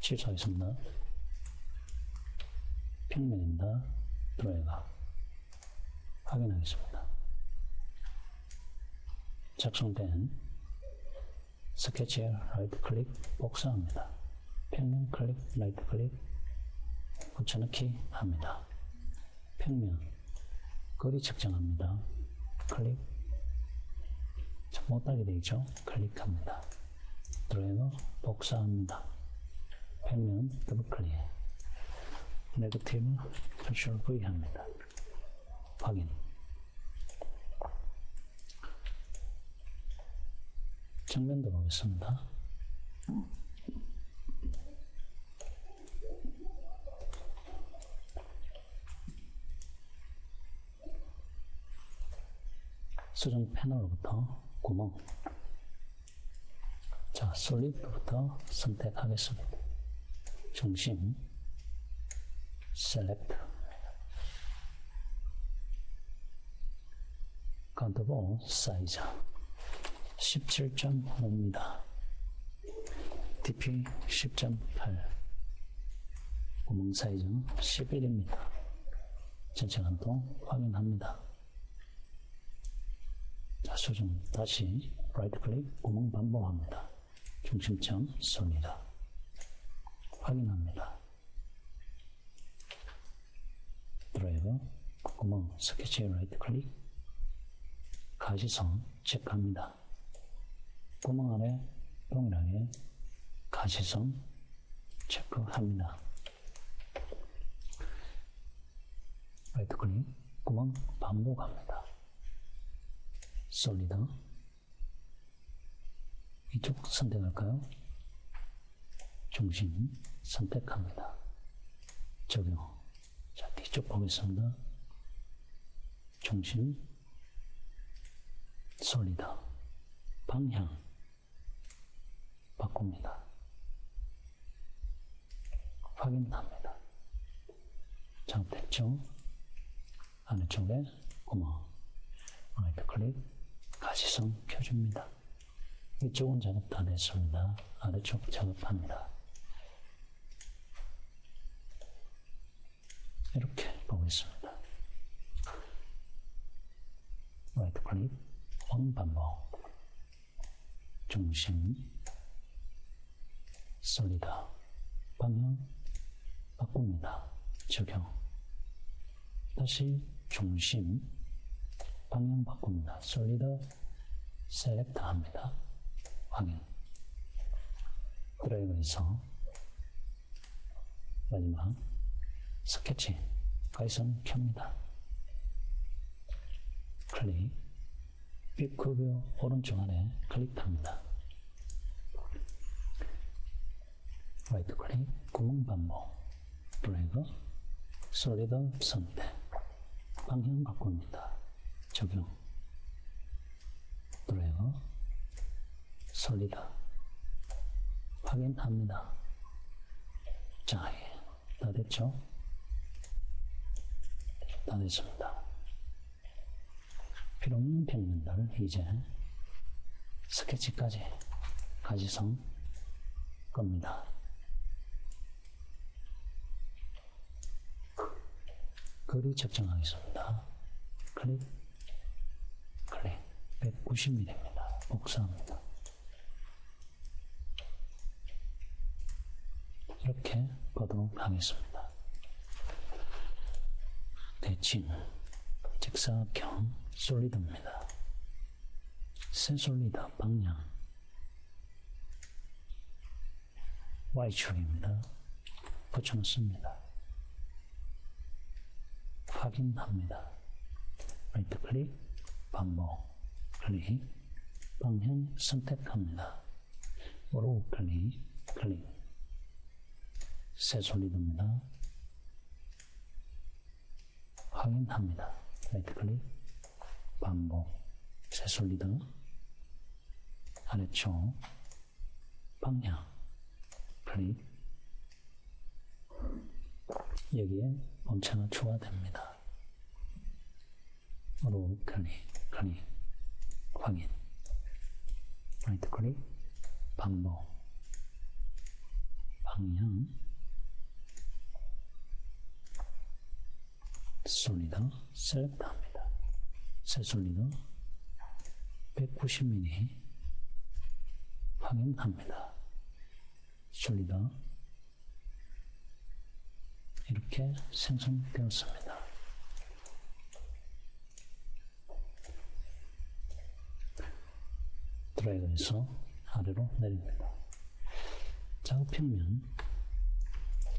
취소하겠습니다. 평면입니다. 드로이가 확인하겠습니다. 작성된 스케치에 라이트 클릭 복사합니다. 평면 클릭 라이트 클릭 붙여넣기 합니다. 평면 거리 측정합니다. 클릭 못하게 되죠. 클릭합니다. 드래그 복사합니다. 평면 더블 클릭 네거티브 컨트롤 V 합니다. 확인 정면도 보겠습니다. 수정 패널부터 구멍 자, 솔리드부터 선택하겠습니다. 중심 셀렉트 카운트보 사이즈 17.5입니다. DP 10.8 구멍 사이즈 11입니다. 전체 간통 확인합니다. 자, 수정 다시 라이트 클릭 구멍 반복합니다. 중심점 쏩니다. 확인합니다. 드라이버 구멍 스케치 라이트 클릭 가시성 체크합니다. 구멍 안에 동일하게 가시성 체크합니다. 라이트 클릭 구멍 반복합니다. 솔리드 이쪽 선택할까요? 중심 선택합니다. 적용 자 뒤쪽 보겠습니다. 중심 솔리드 방향 바꿉니다. 확인합니다. 잘못됐죠? 안쪽에 구멍 라이트 클릭 가시성 켜줍니다. 이쪽은 작업 다 됐습니다. 아래쪽 작업합니다. 이렇게 보겠습니다. 라이트 클릭 원 반복. 중심. 솔리드 방향. 바꿉니다. 적용. 다시 중심. 방향 바꿉니다. 솔리드 셀렉트 합니다. 확인. 드라이브에서 마지막 스케치 가이선 켭니다. 클릭 빅큐브 오른쪽 아래 클릭합니다. 라이트 클릭 구멍 반복 드래그 솔리드 선택 방향 바꿉니다. 적용 드래그 솔리드 확인합니다. 자, 예. 다 됐죠? 다 됐습니다. 필요없는 평면들 이제 스케치까지 가지성 겁니다. 거리 측정하겠습니다. 클릭, 클릭, 190mm입니다. 복사합니다. 이렇게 보도록 하겠습니다. 대칭, 직사각형, 솔리드입니다. 새 솔리드 방향, Y축입니다. 붙여놓습니다. 확인합니다. 라이트 클릭, 반복, 클릭, 방향 선택합니다. 오로 클릭, 클릭. 새 솔리드입니다. 확인합니다. 라이트 클릭, 반복, 새 솔리드, 아래쪽, 방향, 클릭, 여기에 본체가 추가됩니다. 오로 클릭, 클릭, 확인, 라이트 클릭, 반복, 방향 합니다. 새 솔리더 190mm 확인합니다. 솔리더 이렇게 생성되었습니다. 드래그해서 아래로 내립니다. 작업 평면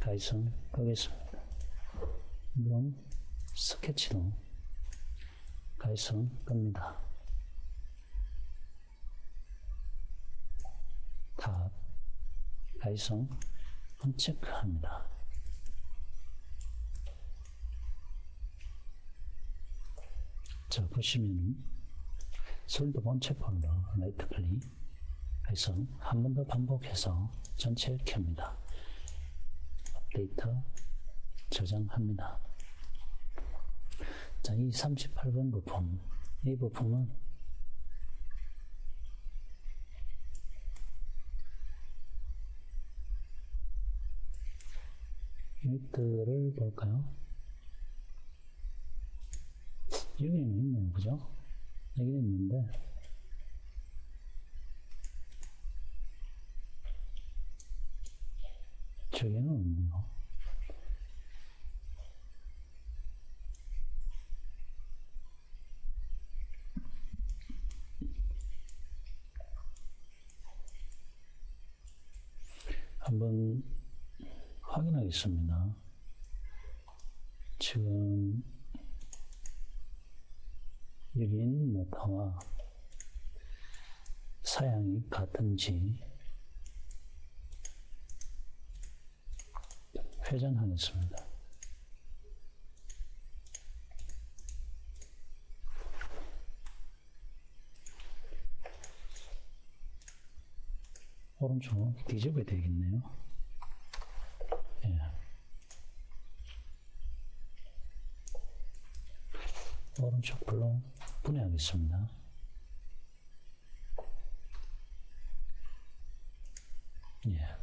가이성 끄겠습니다. 물론 스케치도 가이성 끕니다. 탑 가이성 체크합니다. 자 보시면은 솔드 본체 폴더 라이트 클릭 해서 한번 더 반복해서 전체 켭니다. 업데이터 저장합니다. 자, 이 38번 부품, 이 부품은 유니트를 볼까요? 여기는 있네요, 그죠? 여기는 있는데, 저기는 없네요. 한번 확인하겠습니다. 지금 여기 있는 모터와 사양이 같은지 회전하겠습니다. 오른쪽으로 뒤집어야 되겠네요. 오른쪽 블록 분해하겠습니다. 예.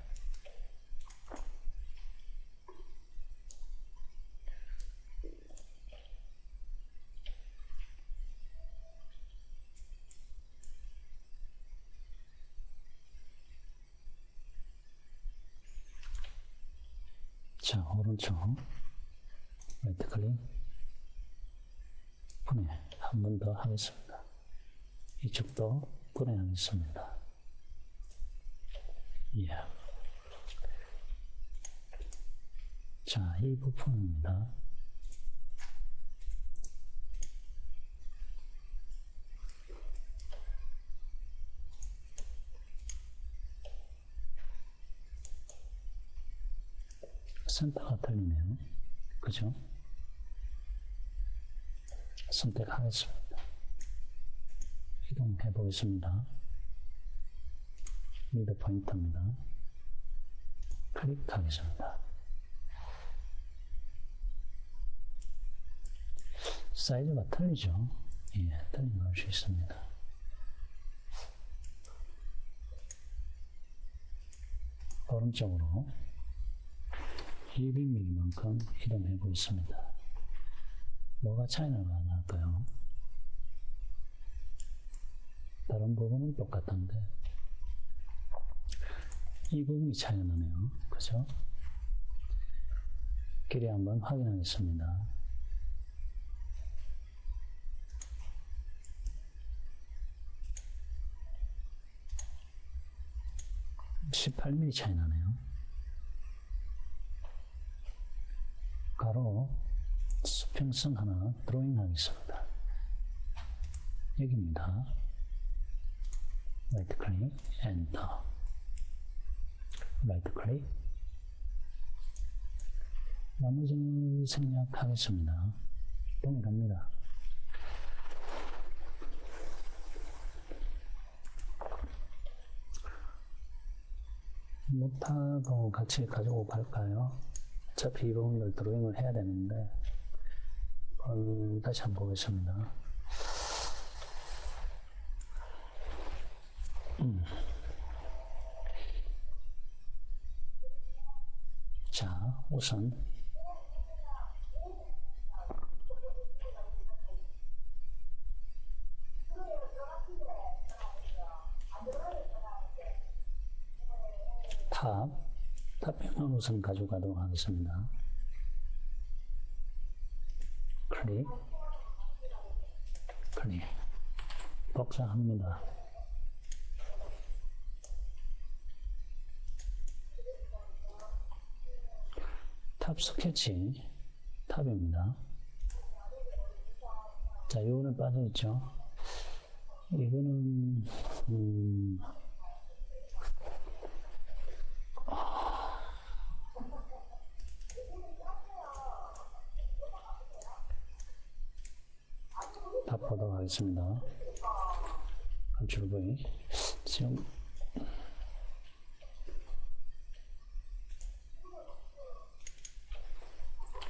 자, 오른쪽 라이트 클릭 분해 한번 더 하겠습니다. 이쪽도 분해하겠습니다. 예. 자, 이 부분입니다. 센터가 틀리네요. 그죠? 선택하겠습니다. 이동해 보겠습니다. 미드 포인트입니다. 클릭하겠습니다. 사이즈가 틀리죠? 예, 틀린 걸 수 있습니다. 오른쪽으로 200mm만큼 이동해 보겠습니다. 뭐가 차이가 날까요? 다른 부분은 똑같은데 이 부분이 차이가 나네요. 그죠? 길이 한번 확인하겠습니다. (18mm) 차이 나네요. 가로 수평선 하나 드로잉 하겠습니다. 여기입니다. 라이트 클릭, 엔터. 라이트 클릭. 나머지는 생략하겠습니다. 동일합니다. 모타도 같이 가지고 갈까요? 어차피 이 부분들 드로잉을 해야 되는데 음, 다시 한번 보겠습니다. 음. 자, 우선 탑, 탑변만 우선 가져가도록 하겠습니다. 클릭, 클릭, 복사합니다. 탑 스케치 탑입니다. 자, 요거는 빠져있죠. 이거는, 음, 하겠습니다. 컨트롤 V. 지금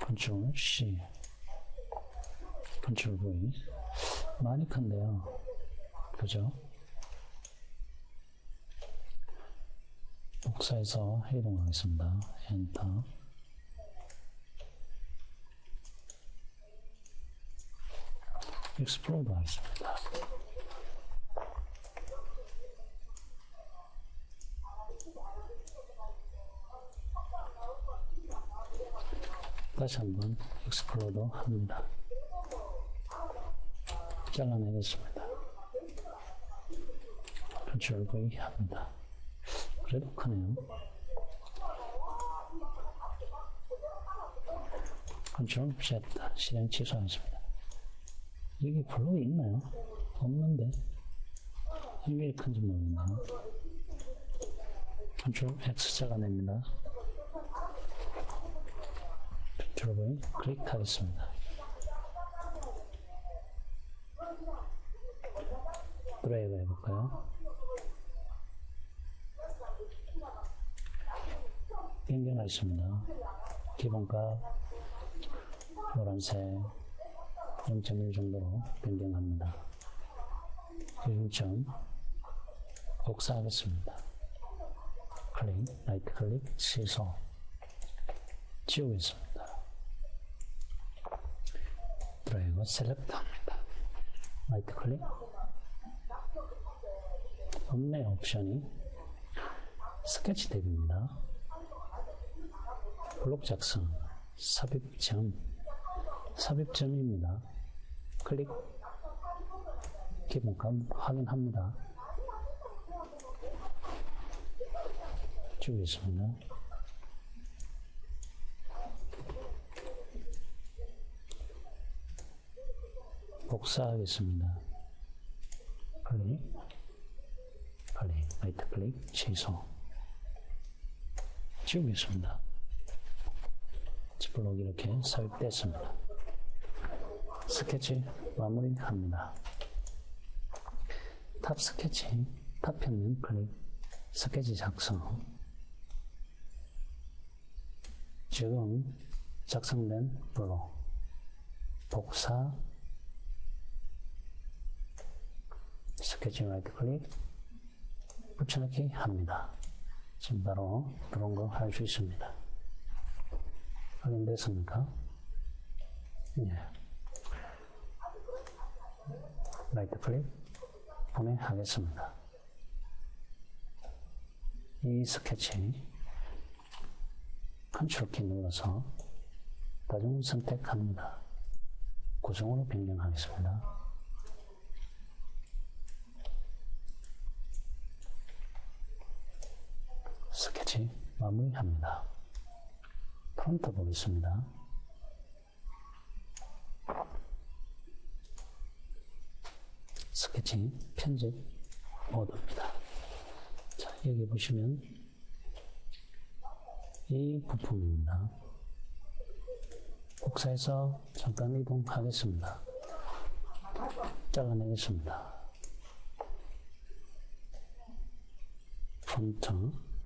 컨트롤 C 컨트롤 V 많이 큰데요 그죠 복사해서 이동하겠습니다 엔터 익스플로드 하겠습니다 다시 한번 익스플로드 합니다. 잘라내겠습니다. 컨트롤 V 합니다. 그래도 크네요. 컨트롤 Z 실행 취소하겠습니다. 여기 블록이 있나요? 없는데 이게 큰지 모르겠네요. 컨트롤 X 잘라냅니다. 컨트롤 클릭하겠습니다. 드래그 해볼까요? 변경하겠습니다. 기본값 노란색 0.1 정도로 변경합니다. 기준점 복사하겠습니다. 클릭, 라이트 클릭, 취소 지우겠습니다. 드래그 셀렉트 합니다. 라이트 클릭 없네 옵션이 스케치 탭입니다. 블록 작성 삽입점 삽입점입니다. 클릭 기본값 확인합니다. 지우겠습니다. 복사하겠습니다. 클릭, 클릭, 라이트 클릭, 취소. 지우겠습니다. 지블록 이렇게 삽입됐습니다. 스케치 마무리합니다. 탑 스케치, 탑 평면 클릭, 스케치 작성. 지금 작성된 블록, 복사, 스케치 라이트 클릭 붙여넣기 합니다. 지금 바로 들어온 거할 수 있습니다. 확인됐습니까? 예. 라이트 클릭 보내하겠습니다. 이 스케치 컨트롤 키 눌러서 다중 선택합니다. 구성으로 변경하겠습니다. 스케치 마무리합니다. 프론트 보겠습니다. 스케치 편집 모드입니다. 자, 여기 보시면 이 부품입니다. 복사해서 잠깐 이동하겠습니다. 잘라내겠습니다. 폰트